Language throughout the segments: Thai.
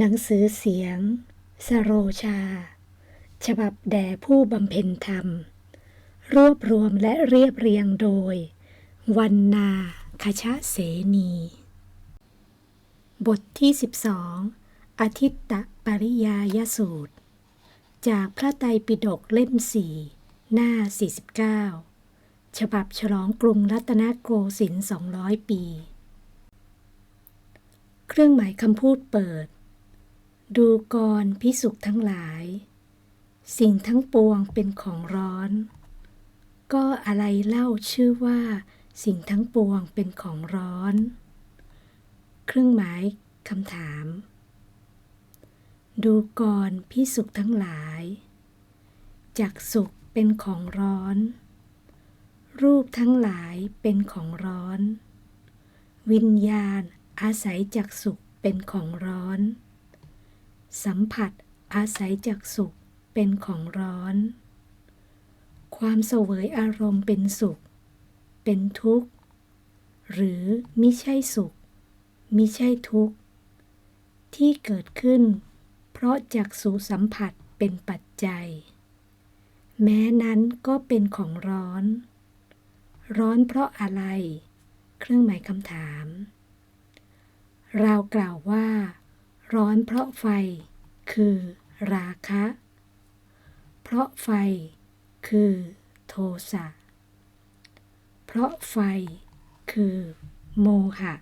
หนังสือเสียง สโรชา ฉบับแด่ผู้บำเพ็ญธรรม รวบรวมและเรียบเรียงโดย วันนาคชะเสนี บทที่ 12อาทิตตปริยายสูตร จากพระไตรปิฎกเล่มสี่หน้า 49 ฉบับฉลองกรุงรัตนโกสินทร์200 ปี เครื่องหมายคำพูดเปิด ดูกรพิสุขทั้งหลาย สิ่งทั้งปวงเป็นของร้อน ก็อะไรเล่าชื่อว่า สิ่งทั้งปวงเป็นของร้อน เครื่องหมายคำถาม ดูกรพิสุขทั้งหลายจักสุขเป็นของร้อน รูปทั้งหลายเป็นของร้อน วิญญาณอาศัยจักสุขเป็นของร้อน สัมผัสอาศัยจักสุขเป็นของร้อน ความเสวยอารมณ์เป็นสุข เป็นทุกข์ หรือมิใช่สุข มิใช่ทุกข์ ที่เกิดขึ้น เพราะจักสุสัมผัสเป็นปัจจัย แม้นั้นก็เป็นของร้อน ร้อนเพราะอะไร เครื่องหมายคำถาม เรากล่าวว่า ร้อนเพราะไฟ คือ ราคะ เพราะไฟคือโทสะ เพราะไฟคือโมหะ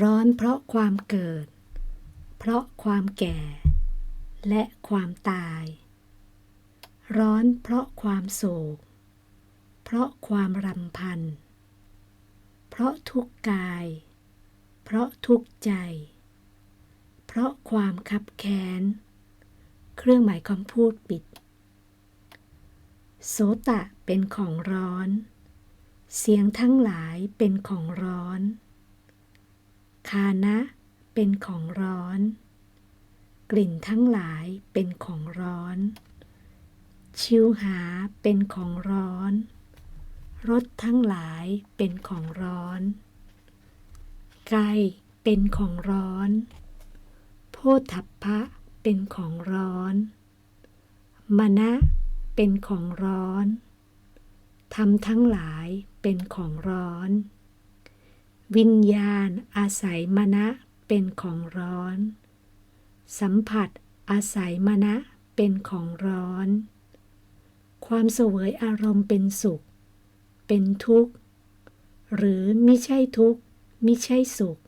ร้อนเพราะความเกิด เพราะความแก่ และความตาย ร้อนเพราะความโศก เพราะความรำพัน เพราะทุกข์กาย เพราะทุกข์ใจ เพราะความคับแค้น เครื่องหมายคำพูดปิด โสตะเป็นของร้อน เสียงทั้งหลายเป็นของร้อน คานะเป็นของร้อน กลิ่นทั้งหลายเป็นของร้อน ชิวหาเป็นของร้อนรสทั้งหลายเป็นของร้อน ไกเป็นของร้อน โพธัพพะเป็นของร้อน มณะเป็นของร้อนธรรมทั้งหลายเป็นของร้อน วิญญาณอาศัยมณะเป็นของร้อน สัมผัสอาศัยมณะเป็นของร้อน ความเสวยอารมณ์เป็นสุข เป็นทุกข์ หรือมิใช่ทุกข์มิใช่สุข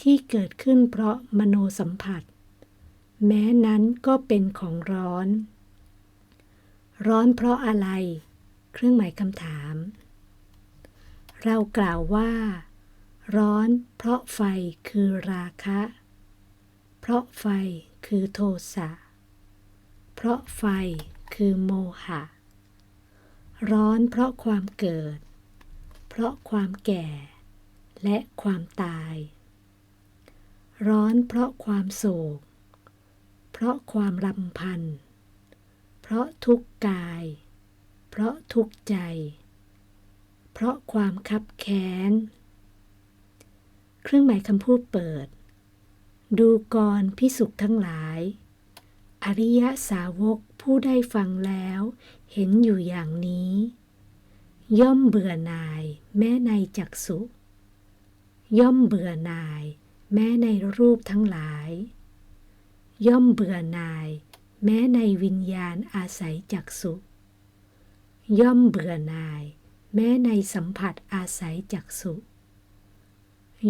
ที่เกิดขึ้นเพราะมโนสัมผัส แม้นั้นก็เป็นของร้อน ร้อนเพราะอะไร เครื่องหมายคำถาม เรากล่าวว่า ร้อนเพราะไฟคือราคะ เพราะไฟคือโทสะ เพราะไฟคือโมหะ ร้อนเพราะความเกิด เพราะความแก่ และความตาย ร้อนเพราะความโศก เพราะความรำพัน เพราะทุกกาย เพราะทุกใจ เพราะความคับแค้น เครื่องหมายคำพูดเปิด ดูกรพิสุขทั้งหลาย อริยสาวกผู้ได้ฟังแล้ว เห็นอยู่อย่างนี้ ย่อมเบื่อหน่ายแม้ในจักสุย่อมเบื่อหน่าย แม้ในรูปทั้งหลาย ย่อมเบื่อหน่าย แม้ในวิญญาณอาศัยจักสุย่อมเบื่อหน่าย แม้ในสัมผัสอาศัยจักสุ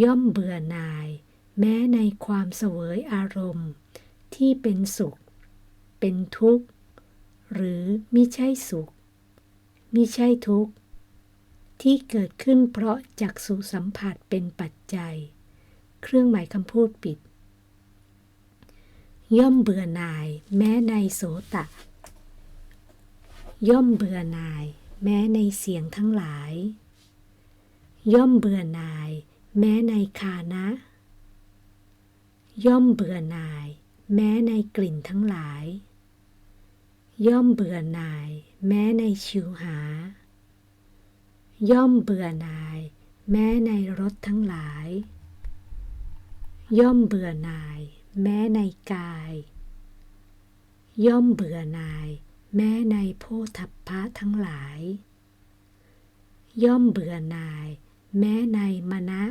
ย่อมเบื่อหน่าย แม้ในความเสวยอารมณ์ ที่เป็นสุข เป็นทุกข์ หรือมิใช่สุขมิใช่ทุกข์ ที่เกิดขึ้นเพราะจักสุสัมผัสเป็นปัจจัย เครื่องหมายคำพูดปิด ย่อมเบื่อหน่าย แม้ในโสตะ ย่อมเบื่อหน่าย แม้ในเสียงทั้งหลาย ย่อมเบื่อหน่าย แม้ในคานะ ย่อมเบื่อหน่าย แม้ในกลิ่นทั้งหลาย ย่อมเบื่อหน่าย แม้ในชิวหา ย่อมเบื่อหน่าย แม้ในรสทั้งหลาย ย่อมเบื่อหน่าย แม้ในกาย ย่อมเบื่อหน่าย แม้ในโพธัพพะทั้งหลาย ย่อมเบื่อหน่าย แม้ในมณะ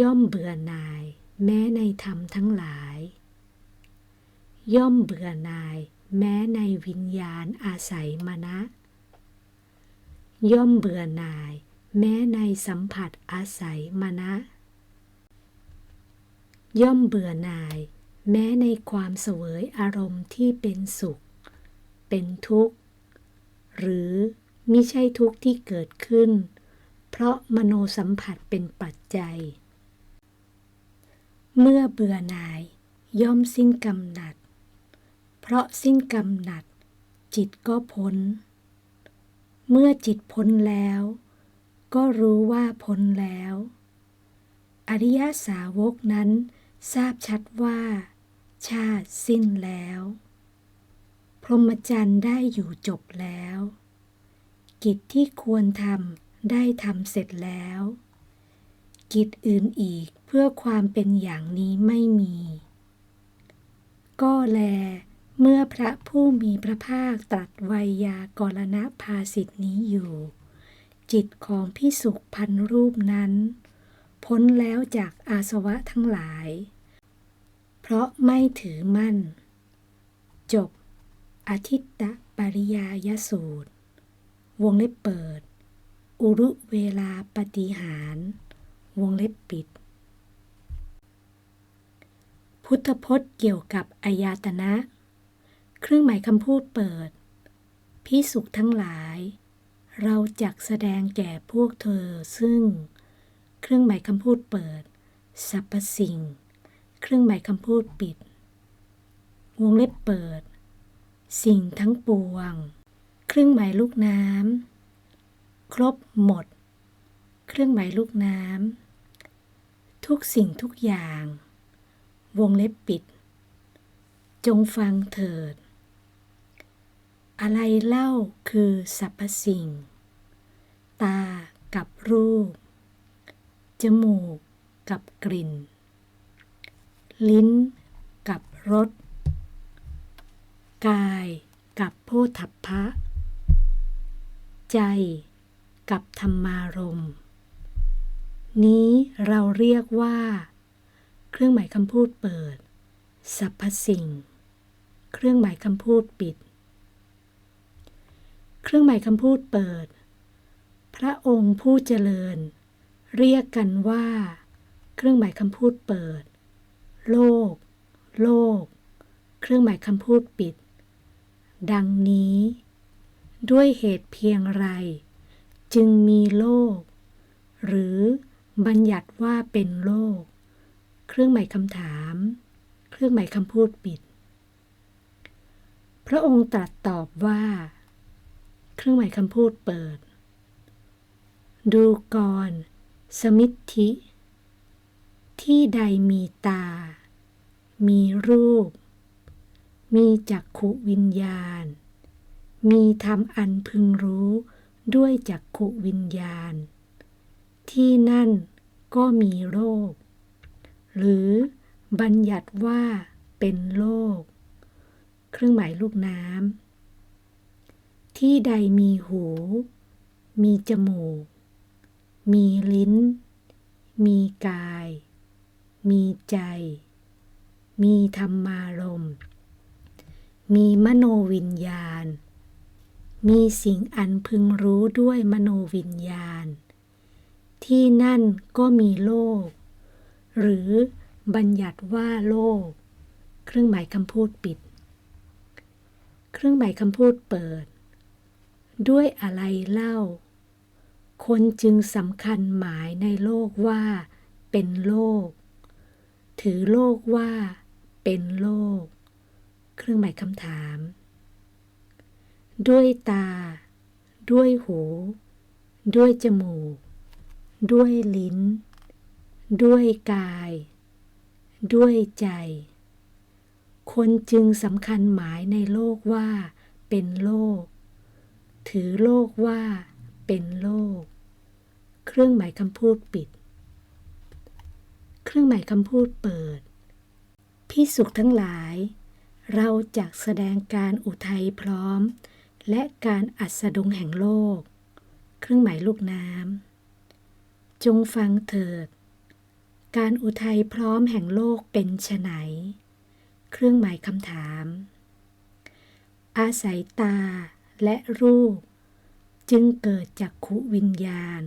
ย่อมเบื่อหน่าย แม้ในธรรมทั้งหลาย ย่อมเบื่อหน่าย แม้ในวิญญาณอาศัยมณะย่อมเบื่อหน่าย แม้ในสัมผัสอาศัยมณะ ย่อมเบื่อหน่าย แม้ในความเสวยอารมณ์ที่เป็นสุข เป็นทุกข์ หรือมิใช่ทุกข์ที่เกิดขึ้น เพราะมโนสัมผัสเป็นปัจจัย เมื่อเบื่อหน่าย ย่อมสิ้นกำหนัด เพราะสิ้นกำหนัด จิตก็พ้น เมื่อจิตพ้นแล้ว ก็รู้ว่าพ้นแล้วอริยสาวกนั้น ทราบชัดว่า ชาติสิ้นแล้ว พรหมจรรย์ได้อยู่จบแล้ว กิจที่ควรทำได้ทำเสร็จแล้ว กิจอื่นอีกเพื่อความเป็นอย่างนี้ไม่มี ก็แล เมื่อพระผู้มีพระภาคตรัสไวยากรณภาสิทธินี้อยู่ จิตของพิสุพันรูปนั้น พ้นแล้วจากอาสวะทั้งหลาย เพราะไม่ถือมั่น จบ อธิตตปริยายสูตร วงเล็บเปิด อุรุเวลาปฏิหาร วงเล็บปิด พุทธพจน์เกี่ยวกับอายตนะ เครื่องหมายคำพูดเปิดพิสุขทั้งหลาย เราจักแสดงแก่พวกเธอซึ่ง เครื่องหมายคำพูดเปิดสรรพสิ่ง เครื่องหมายคำพูดปิด วงเล็บเปิด สิ่งทั้งปวง เครื่องหมายลูกน้ำครบหมด เครื่องหมายลูกน้ำทุกสิ่งทุกอย่าง วงเล็บปิด จงฟังเถิด อะไรเล่าคือสรรพสิ่ง ตากับรูป จมูกกับกลิ่น ลิ้นกับรส กายกับโพธพะ ใจกับธรรมารม นี้เราเรียกว่า เครื่องหมายคำพูดเปิดสรรพสิ่ง เครื่องหมายคำพูดปิด เครื่องหมายคำพูดเปิด พระองค์ผู้เจริญ เรียกกันว่า เครื่องหมายคำพูดเปิด โลก โลก เครื่องหมายคำพูดปิด ดังนี้ ด้วยเหตุเพียงไร จึงมีโลก หรือบัญญัติว่าเป็นโลก เครื่องหมายคำถาม เครื่องหมายคำพูดปิด พระองค์ตรัสตอบว่า เครื่องหมายคำพูดเปิด ดูก่อน สมิทธิ ที่ใดมีตา มีรูป มีจักขุวิญญาณ มีธรรมอันพึงรู้ด้วยจักขุวิญญาณ ที่นั่นก็มีโลกหรือบัญญัติว่าเป็นโลก เครื่องหมายลูกน้ำที่ใดมีหู มีจมูก มีลิ้น มีกาย มีใจ มีธรรมารมณ์มีมโนวิญญาณ มีสิ่งอันพึงรู้ด้วยมโนวิญญาณ ที่นั่นก็มีโลก หรือบัญญัติว่าโลก เครื่องหมายคำพูดปิด เครื่องหมายคำพูดเปิด ด้วยอะไรเล่า คนจึงสำคัญหมายในโลกว่า เป็นโลก ถือโลกว่า เป็นโลก เครื่องหมายคำถาม ด้วยตา ด้วยหู ด้วยจมูก ด้วยลิ้น ด้วยกาย ด้วยใจ คนจึงสำคัญหมายในโลกว่า เป็นโลก ถือโลกว่า เป็นโลก เครื่องหมายคำพูดปิด เครื่องหมายคำพูดเปิดพิสุขทั้งหลาย เราจักแสดงการอุทัยพร้อม และการอัสดงแห่งโลก เครื่องหมายลูกน้ำจงฟังเถิด การอุทัยพร้อมแห่งโลกเป็นไฉนเครื่องหมายคำถาม อาศัยตาและรูป จึงเกิดจากขุวิญญาณ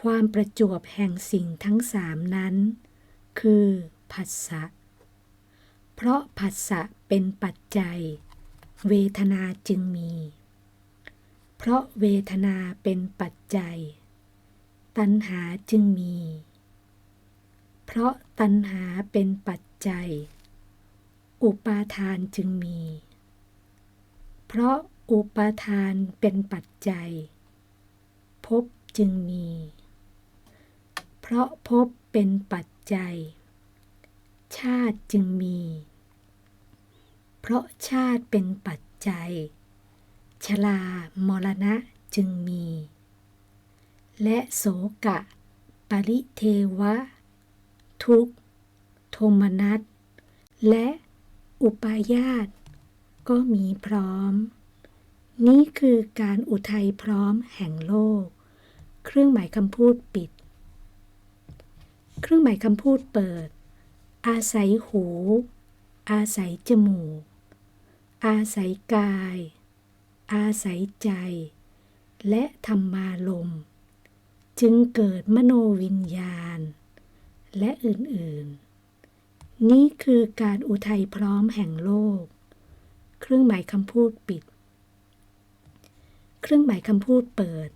ความประจวบแห่งสิ่งทั้งสามนั้น คือผัสสะ เพราะผัสสะเป็นปัจจัย เวทนาจึงมี เพราะเวทนาเป็นปัจจัย ตัณหาจึงมี เพราะตัณหาเป็นปัจจัย อุปาทานจึงมี เพราะ อุปาทานเป็นปัจจัยภพจึงมี เพราะภพเป็นปัจจัย ชาติจึงมี เพราะชาติเป็นปัจจัย ชรามรณะจึงมี และโสกะ ปริเทวะ ทุกโทมนัสและอุปาญาตก็มีพร้อม นี่คือการอุทัยพร้อมแห่งโลก เครื่องหมายคำพูดปิด เครื่องหมายคำพูดเปิด อาศัยหู อาศัยจมูก อาศัยกาย อาศัยใจ และธรรมารมจึงเกิดมโนวิญญาณ และอื่น ๆ นี่คือการอุทัยพร้อมแห่งโลก เครื่องหมายคำพูดปิด เครื่องหมายคำพูดเปิด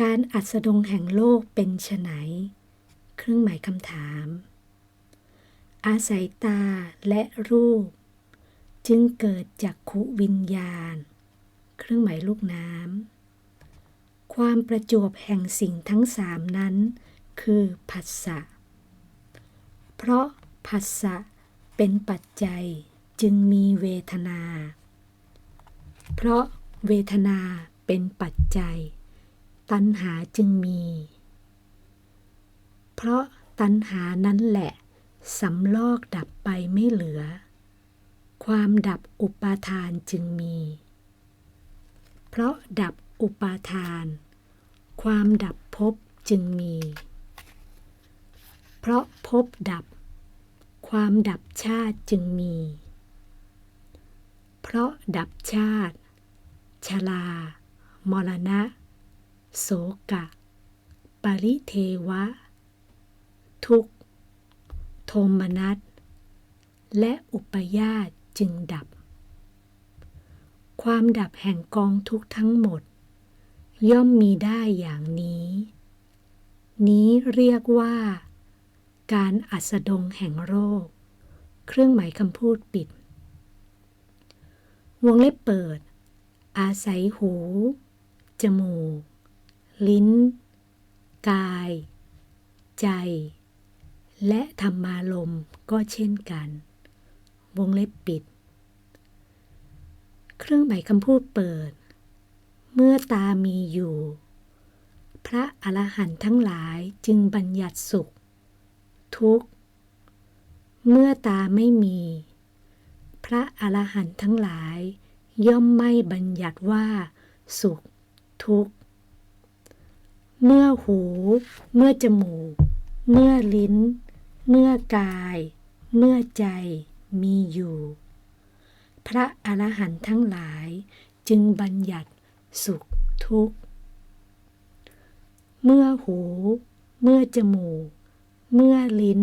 การอัสดงแห่งโลกเป็นไฉนเครื่องหมายคำถาม อาศัยตาและรูป จึงเกิดจากขุวิญญาณ เครื่องหมายลูกน้ำความประจวบแห่งสิ่งทั้งสามนั้น คือผัสสะ เพราะผัสสะเป็นปัจจัยจึงมีเวทนา เพราะ เวทนาเป็นปัจจัย ตัณหาจึงมี เพราะตัณหานั้นแหละสำลอกดับไปไม่เหลือ ความดับอุปาทานจึงมี เพราะดับอุปาทาน ความดับภพจึงมี เพราะภพดับ ความดับชาติจึงมี เพราะดับชาติ ชรามรณะ โสกะ ปริเทวะ ทุกโทมนัส และอุปยาตจึงดับ ความดับแห่งกองทุกทั้งหมด ย่อมมีได้อย่างนี้ นี้เรียกว่า การอัสดงแห่งโรค เครื่องหมายคำพูดปิด วงเล็บเปิด อาศัยหู จมูก ลิ้น กาย ใจ และธรรมารมก็เช่นกัน วงเล็บปิด เครื่องหมายคำพูดเปิด เมื่อตามีอยู่ พระอรหันต์ทั้งหลายจึงบัญญัติสุข ทุกข์ เมื่อตาไม่มี พระอรหันต์ทั้งหลาย ย่อมไม่บัญญัติว่า สุข ทุกข์ เมื่อหู เมื่อจมูก เมื่อลิ้น เมื่อกาย เมื่อใจมีอยู่ พระอรหันต์ทั้งหลายจึงบัญญัติสุขทุกข์ เมื่อหู เมื่อจมูก เมื่อลิ้น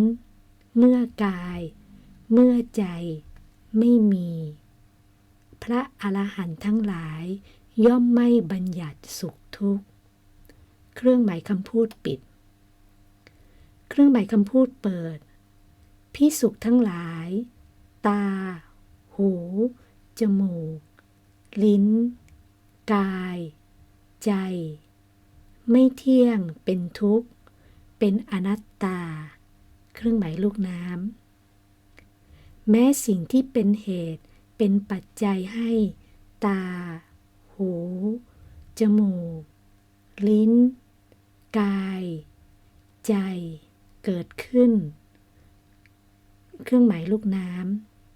เมื่อกาย เมื่อใจไม่มี พระอรหันต์ทั้งหลาย ย่อมไม่บัญญัติสุขทุกข์ เครื่องหมายคำพูดปิด เครื่องหมายคำพูดเปิด พิสุขทั้งหลาย ตา หู จมูก ลิ้น กาย ใจ ไม่เที่ยงเป็นทุกข์ เป็นอนัตตา เครื่องหมายลูกน้ำแม้สิ่งที่เป็นเหตุ เป็นปัจจัยให้ ตา หู จมูก ลิ้น กาย ใจ เกิดขึ้น เครื่องหมายลูกน้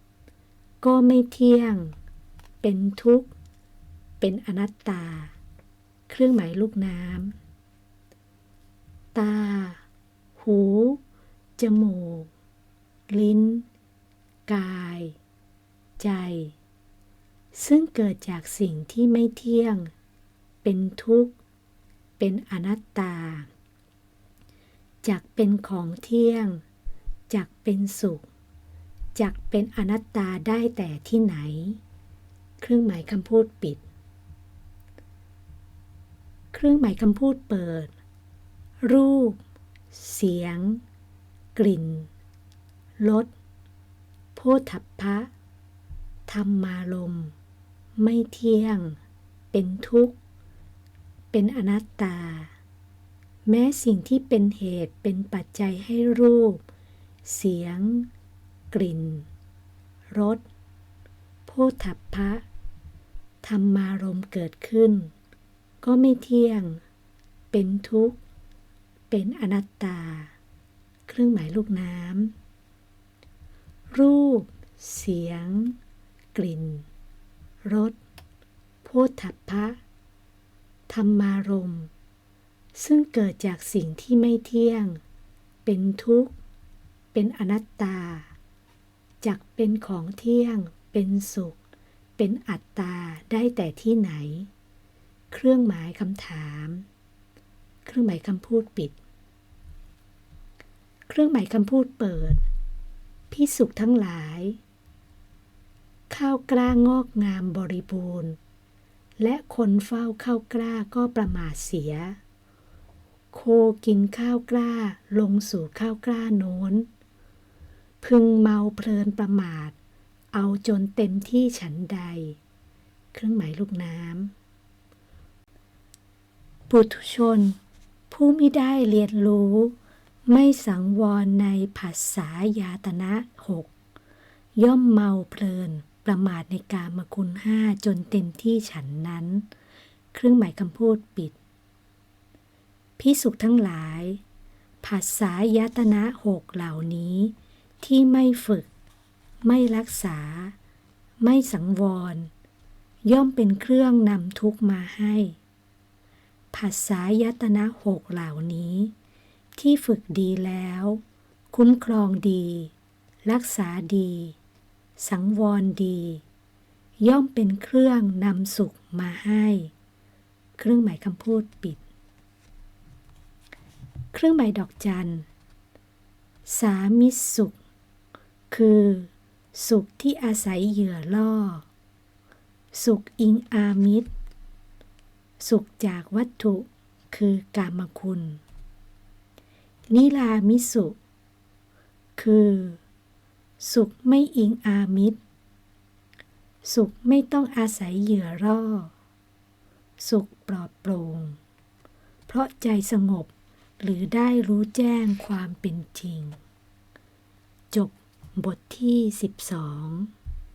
ำ ก็ไม่เที่ยง เป็นทุกข์ เป็นอนัตตา เครื่องหมายลูกน้ำ ตา หู จมูก ลิ้น กาย ใจ ซึ่งเกิดจากสิ่งที่ไม่เที่ยง เป็นทุกข์ เป็นอนัตตา จากเป็นของเที่ยง จากเป็นสุข จากเป็นอนัตตาได้แต่ที่ไหน เครื่องหมายคำพูดปิด เครื่องหมายคำพูดเปิด รูป เสียง กลิ่น รสโพธัพพะ ธรรมารมไม่เที่ยง เป็นทุกข์ เป็นอนัตตา แม้สิ่งที่เป็นเหตุเป็นปัจจัยให้รูป เสียง กลิ่น รสโพธัพพะ ธรรมารมเกิดขึ้น ก็ไม่เที่ยง เป็นทุกข์ เป็นอนัตตา เครื่องหมายลูกน้ำรูป เสียง กลิ่น รสโพธัพพะ ธรรมารมณ์ซึ่งเกิดจากสิ่งที่ไม่เที่ยง เป็นทุกข์ เป็นอนัตตา จากเป็นของเที่ยง เป็นสุข เป็นอัตตาได้แต่ที่ไหน เครื่องหมายคำถาม เครื่องหมายคำพูดปิด เครื่องหมายคำพูดเปิดพิสุขทั้งหลาย ข้าวกล้างอกงามบริบูรณ์ และคนเฝ้าข้าวกล้าก็ประมาทเสีย โคกินข้าวกล้าลงสู่ข้าวกล้าโน้น พึงเมาเพลินประมาท เอาจนเต็มที่ฉันใด เครื่องหมายลูกน้ำปุถุชน ผู้ไม่ได้เรียนรู้ไม่สังวรในผัสสายาตนะหกย่อมเมาเพลิน ประมาทในการมคุณห้าจนเต็มที่ฉันนั้น เครื่องหมายคำพูดปิด พิสุขทั้งหลายผัสสายตนะหกเหล่านี้ ที่ไม่ฝึก ไม่รักษา ไม่สังวร ย่อมเป็นเครื่องนำทุกมาให้ผัสสายตนะหกเหล่านี้ ที่ฝึกดีแล้ว คุ้มครองดี รักษาดี สังวรดี ย่อมเป็นเครื่องนำสุขมาให้ เครื่องหมายคำพูดปิด เครื่องหมายดอกจันสามิสสุข คือ สุขที่อาศัยเหยื่อล่อ สุขอิงอามิตร สุขจากวัตถุคือกามคุณ นิรามิสุคือ สุขไม่อิงอามิตร สุขไม่ต้องอาศัยเหยื่อร่อ สุขปลอดโปร่ง เพราะใจสงบหรือได้รู้แจ้งความเป็นจริง จบบทที่ 12